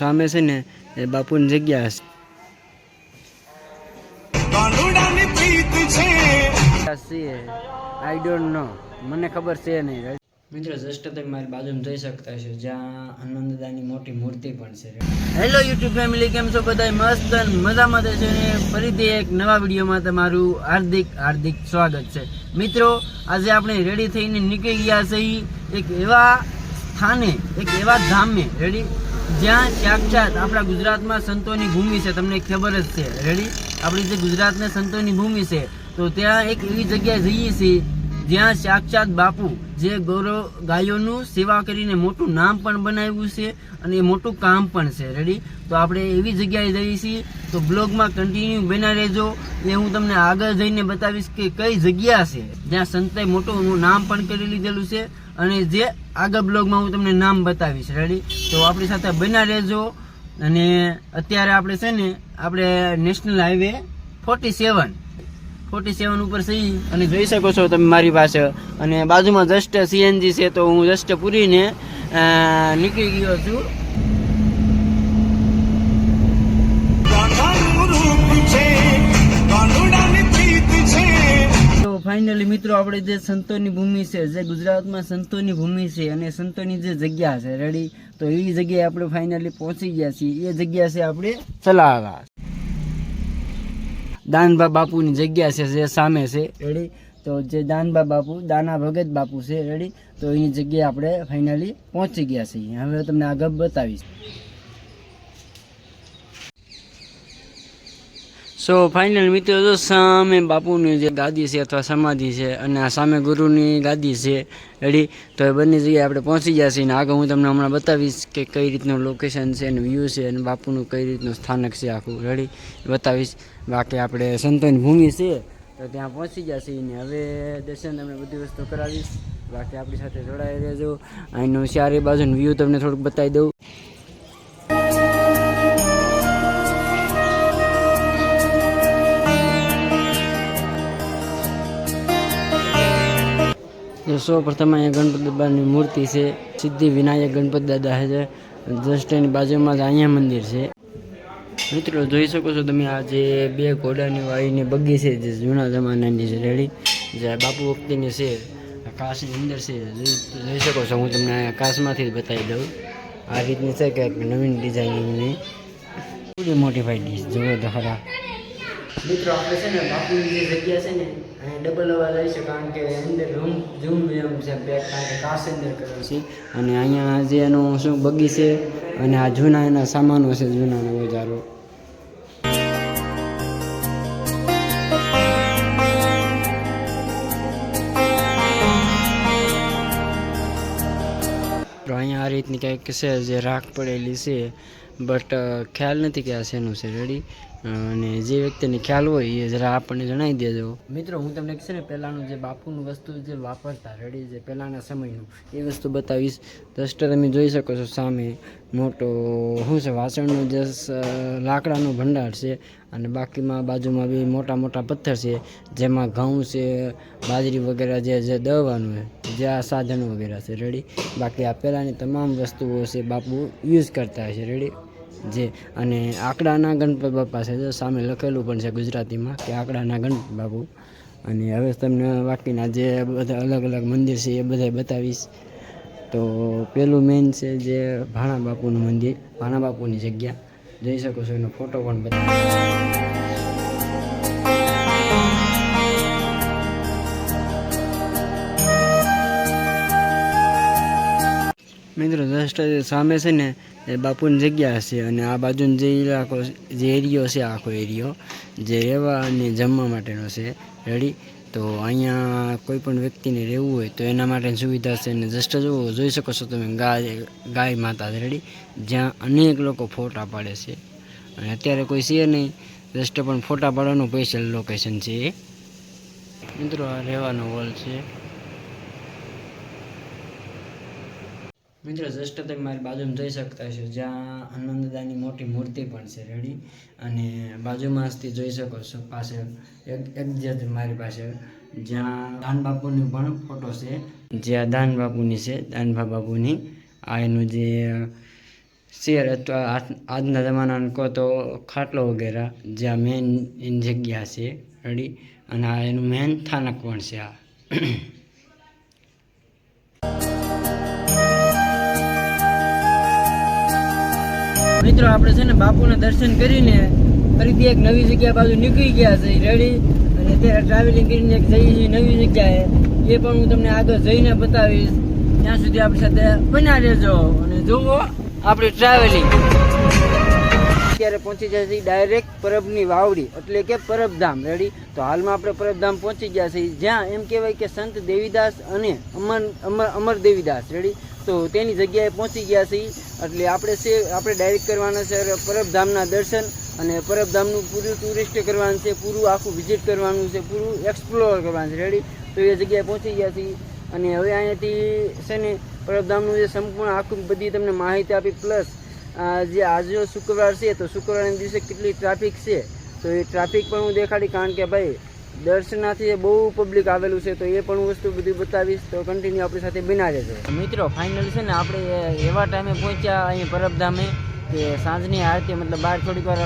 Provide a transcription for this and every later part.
સામે છે ને એ બાપુની જગ્યા હશે. આઈ ડોન્ટ નો મને ખબર છે નહીં. મિત્રો જસ્ટ તમે મારી બાજુમાં જઈ શકતા છો જ્યાં હનુમાનદાદાની મોટી મૂર્તિ પણ છે. હેલો યુટ્યુબ ફેમિલી કેમ છો બધા મસ્ત અને મજામાં છે ને? ફરીથી એક નવા વિડીયોમાં તમારું હાર્દિક હાર્દિક સ્વાગત છે. મિત્રો આજે આપણે રેડી થઈને નીકળી ગયા છીએ એક એવા સ્થાને એક એવા ધામે રેડી જ્યાં સાક્ષાત આપણા ગુજરાતમાં સંતોની ભૂમિ છે, તમને ખબર જ છે. રેડી આપણી જે ગુજરાતને સંતોની ભૂમિ છે, તો ત્યાં એક એવી જગ્યાએ જઈએ છીએ, જ્યાં સાક્ષાત બાપુ જે ગૌરવ ગાયોનું સેવા કરીને મોટું નામ પણ બનાવ્યું છે અને એ મોટું કામ પણ છે. રેડી તો આપણે એવી જગ્યાએ જઈએ છીએ, તો બ્લોગમાં કન્ટિન્યુ બના રહેજો. એ હું તમને આગળ જઈને બતાવીશ કે કઈ જગ્યા છે જ્યાં સંતે મોટું નામ પણ કરી લીધેલું છે. અને જે આગળ બ્લોગમાં હું તમને નામ બતાવીશ રેડી તો આપણી સાથે બના રહેજો. અને અત્યારે આપણે છે ને, આપણે national highway forty seven forty seven ઉપર સહી અને જોઈ શકો છો તમે મારી પાસે. અને બાજુમાં જસ્ટ સીએનજી છે, તો હું જસ્ટ પૂરીને નીકળી ગયો છું. ફાઇનલી મિત્રો, આપણે જે સંતોની ભૂમિ છે, જે ગુજરાતમાં સંતોની ભૂમિ છે અને સંતોની જે જગ્યા છે રેડી તો એ જગ્યાએ આપણે ફાઇનલી પહોંચી ગયા છીએ. એ જગ્યા છે આપણે ચલાવા દાનબા બાપુની જગ્યા છે, જે સામે છે. રેડી તો જે દાનબા બાપુ, દાના ભગત બાપુ છે રેડી તો એની જગ્યાએ આપણે ફાઇનલી પહોંચી ગયા છીએ. હવે તમને આગળ બતાવીશ. સો ફાઇનલ મિત્રો તો સામે બાપુની જે ગાદી છે અથવા સમાધિ છે અને આ સામે ગુરુની ગાદી છે રેડી તો એ બંને જગ્યાએ આપણે પહોંચી છીએ. અને આગળ હું તમને હમણાં બતાવીશ કે કઈ રીતનું લોકેશન છે અને વ્યૂ છે અને બાપુનું કઈ રીતનું સ્થાનક છે આખું. રેડી બતાવીશ. બાકી આપણે સંતોની ભૂમિ છે, તો ત્યાં પહોંચી ગયા છીએ ને હવે દર્શન તમને બધી વસ્તુ કરાવીશ. બાકી આપણી સાથે જોડાઈ રહેજો. અહીંનું ચારે બાજુનું વ્યૂ તમને થોડુંક બતાવી દઉં. તો સૌ પ્રથમ અહીંયા ગણપતિ દાદાની મૂર્તિ છે. સિદ્ધિ વિનાયક ગણપતિ દાદા છે. જસ્ટ એની બાજુમાં જ અહીંયા મંદિર છે. મિત્રો, જોઈ શકો છો તમે આ જે બે ઘોડાની વાળીની બગી છે, જે જૂના જમાનાની છે, રેડી. જે બાપુ વખતેની છે, આ કાચની અંદર છે. જોઈ શકો છો, હું તમને કાશમાંથી જ બતાવી દઉં. આ રીતની છે કે નવીન ડિઝાઇનિંગની પૂરી મોટીફાઈડ ડીશ જુઓ તો ખરા. મિત્રો, આપણે છે ને બાપુની જે જગ્યા છે ને, અહીંયા ડબલ અવાજ આવી છે કારણ કે અંદર રૂમ ઝૂમ એમ છે બેક કારણ કે કાચ અંદર કર્યો છે. અને અહીંયા જે એનું શું બગી છે, અને આ જૂના એના સામાનો છે, જૂના ઓજારો. તો અહીંયા આ રીતની કંઈક છે જે રાખ પડેલી છે, બટ ખ્યાલ નથી કે આ શેનું છે. રેડી અને જે વ્યક્તિને ખ્યાલ હોય એ જરા આપણને જણાવી દેજો. મિત્રો, હું તમને છે ને પહેલાંનું જે બાપુનું વસ્તુ જે વાપરતા રેડી જે પહેલાંના સમયનું, એ વસ્તુ બતાવીશ. દસ્ટ તમે જોઈ શકો છો સામે મોટો, શું છે, વાસણનો જે લાકડાનો ભંડાર છે અને બાકીમાં બાજુમાં બી મોટા મોટા પથ્થર છે, જેમાં ઘઉં છે, બાજરી વગેરે જે જે દળવાનું છે જે આ સાધનો વગેરે છે. રેડી બાકી આ પહેલાંની તમામ વસ્તુઓ છે બાપુ યુઝ કરતા છે રેડી જે અને આંકડાના ગણપત બાપા છે, જો સામે લખેલું પણ છે ગુજરાતીમાં કે આંકડાના ગણપત બાપુ. અને હવે તમને બાકીના જે બધા અલગ અલગ મંદિર છે એ બધા બતાવીશ. તો પેલું મેઇન છે જે ભાણા બાપુનું મંદિર, ભાણા બાપુની જગ્યા. જઈ શકો છો એનો ફોટો પણ બતાવી મિત્રો જસ્ટ સામે છે ને એ બાપુની જગ્યા છે અને આ બાજુનો જે ઇલાકો જે એરિયો છે, આખો એરિયો, જે રહેવા અને જમવા માટેનો છે રેડી તો અહીંયા કોઈ પણ વ્યક્તિને રહેવું હોય તો એના માટેની સુવિધા છે અને જસ્ટ જુઓ જોઈ શકો છો તમે ગાય ગાય માતા રેડી જ્યાં અનેક લોકો ફોટા પાડે છે. અને અત્યારે કોઈ છે નહીં જસ્ટ પણ ફોટા પાડવાનું સ્પેશિયલ લોકેશન છે એ. મિત્રો, આ રહેવાનો હોલ છે. મિત્રો જસ્ટ તમે મારી બાજુમાં જોઈ શકતા છો જ્યાં હનુમાનદાદાની મોટી મૂર્તિ પણ છે, રેડી? અને બાજુમાં જ જોઈ શકો છો, પાસે એક એક્ઝેક્ટ મારી પાસે, જ્યાં દાન બાપુની પણ ફોટો છે. જ્યાં દાન બાપુની છે દાનભા બાપુની. આ એનું જે શેર અથવા આજના જમાનાને કહો તો ખાટલો વગેરે, જ્યાં મેન એની જગ્યા છે, રેડી? અને આ એનું મેન સ્થાનક પણ છે આ. મિત્રો, આપણે છે ને બાપુના દર્શન કરીને ફરીથી એક નવી જગ્યા બાજુ નીકળી ગયા છે. રેડી અને અત્યારે ટ્રાવેલિંગ કરીને એક જઈ છીએ નવી જગ્યાએ. એ પણ હું તમને આગળ જઈને બતાવીશ. ત્યાં સુધી આપણી સાથે બન્યા રહેજો અને જુઓ આપણી ટ્રાવેલિંગ અત્યારે પહોંચી જાય છે ડાયરેક્ટ પરબની વાવડી, એટલે કે પરબધામ. રેડી તો હાલમાં આપણે પરબધામ પહોંચી ગયા છે જ્યાં એમ કહેવાય કે સંત દેવીદાસ અને અમર અમર અમર દેવીદાસ. રેડી તો તેની જગ્યાએ પહોંચી ગયા છે એટલે આપણે છે, આપણે ડાયરેક્ટ કરવાના છે પરબધામના દર્શન અને પરબધામનું પૂરું ટુરિસ્ટ કરવાનું છે, પૂરું આખું વિઝિટ કરવાનું છે, પૂરું એક્સપ્લોર કરવાનું છે. રેડી તો એ જગ્યાએ પહોંચી ગયા છીએ. અને હવે અહીંયાથી છે ને પરબધામનું જે સંપૂર્ણ આખું બધી તમને માહિતી આપી પ્લસ જે આજનો શુક્રવાર છે, તો શુક્રવારના દિવસે કેટલી ટ્રાફિક છે? તો એ ટ્રાફિક પણ હું દેખાડી, કારણ કે ભાઈ દર્શનાથી બહુ પબ્લિક આવેલું છે, તો એ પણ હું વસ્તુ બધી બતાવીશ, તો કન્ટિન્યુ આપણી સાથે બના જશે મિત્રો ફાઇનલ છે ને આપણે એવા ટાઈમે પહોંચ્યા અહીં પરબધામે કે સાંજની આરતી, મતલબ બહાર થોડીક વાર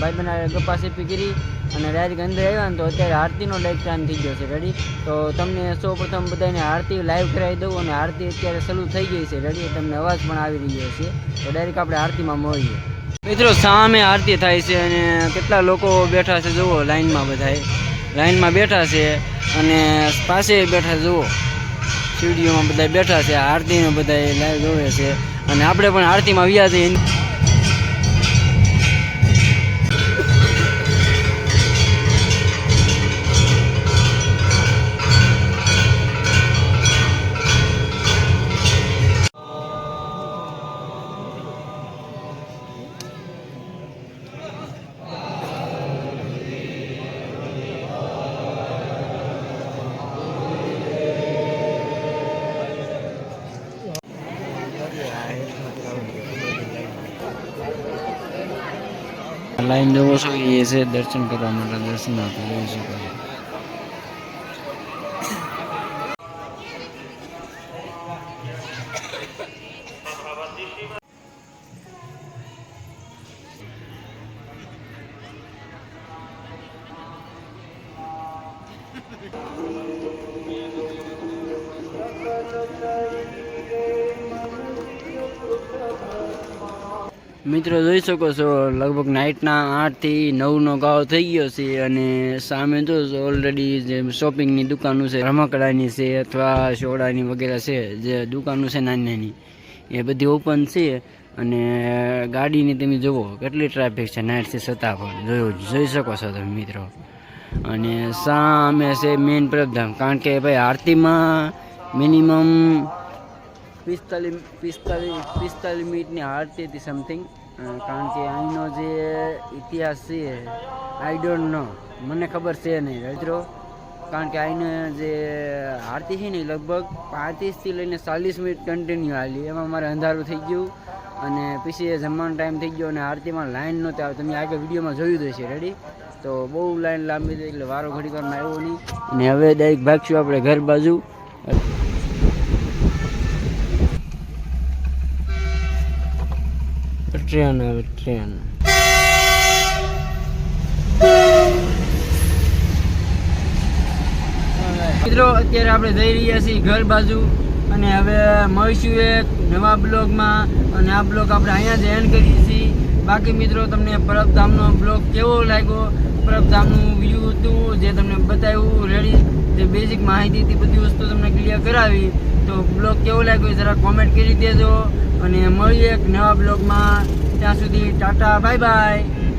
ભાઈ બના ગપ્પા સેપી કરી અને ડાયરેક્ટ અંદર આવ્યા ને તો અત્યારે આરતીનો લાઈવ ટાઈમ થઈ ગયો છે. રેડી તો તમને સૌ પ્રથમ બધાને આરતી લાઈવ કરાવી દઉં અને આરતી અત્યારે શરૂ થઈ ગઈ છે. રેડી તમને અવાજ પણ આવી રહ્યો છે. તો ડાયરેક્ટ આપણે આરતીમાં મળીએ. મિત્રો, સામે આરતી થાય છે અને કેટલા લોકો બેઠા છે, જુઓ લાઈનમાં બધાએ. લાઈનમાં બેઠા છે અને પાસે બેઠા જુઓ. સ્ટુડિયોમાં બધા બેઠા છે આરતીને બધા લાઈવ જોવે છે. અને આપણે પણ આરતીમાં વ્યા જઈએ લાઈન જોવો છો એ છે દર્શન કરવા માટે દર્શનાર્થી જોઈ શકો છો. મિત્રો જોઈ શકો છો, લગભગ નાઇટના આઠથી નવનો ગાળો થઈ ગયો છે અને સામે જોશો ઓલરેડી જે શોપિંગની દુકાનો છે, રમકડાની છે અથવા સોડાની વગેરે છે, જે દુકાનો છે નાની નાની એ બધી ઓપન છે અને ગાડીની તમે જુઓ કેટલી ટ્રાફિક છે નાઇટથી પર, જોયું જોઈ શકો છો તમે મિત્રો. અને સામે છે મેઇન પ્રધાન, કારણ કે ભાઈ આરતીમાં મિનિમમ પિસ્તાલીસ પિસ્તાલીસ પિસ્તાલીસ મિનિટની હારતી હતી સમથિંગ કારણ કે અહીંનો જે ઇતિહાસ છે આઈ ડોન્ટ નો મને ખબર છે નહીં, રજરો. કારણ કે અહીંનો જે હારતી છે ને લગભગ પાંત્રીસથી લઈને ચાલીસ મિનિટ કન્ટિન્યુ હાલી. એમાં મારે અંધારું થઈ ગયું અને પછી જમવાનો ટાઈમ થઈ ગયો અને આરતીમાં લાઈન નહોતી આવે તમે આગળ વિડીયોમાં જોયું જ હશે રેડી તો બહુ લાઈન લાંબી હતી, એટલે વારો ઘડી વારમાં આવ્યો નહીં. અને હવે ડાયરેક્ટ ભાગશું આપણે ઘર બાજુ. ટ્રેન આવે, ટ્રેન. મિત્રો, અત્યારે આપણે જઈ રહ્યા છીએ ઘર બાજુ અને હવે મળીશું એક નવા બ્લોગમાં અને આ બ્લોગ આપણે અહીંયા જ એન્ડ કરીએ છીએ. બાકી મિત્રો, તમને પરબધામનો બ્લોગ કેવો લાગ્યો? પરબધામનું વ્યૂ હતું, જે તમને બતાવ્યું રેડી જે બેઝિક માહિતી હતી, બધી વસ્તુ તમને ક્લિયર કરાવી. તો બ્લોગ કેવું લાગ્યું જરા કોમેન્ટ કરી દેજો. અને મળીએ એક નવા બ્લોગમાં. ત્યાં સુધી ટાટા બાય બાય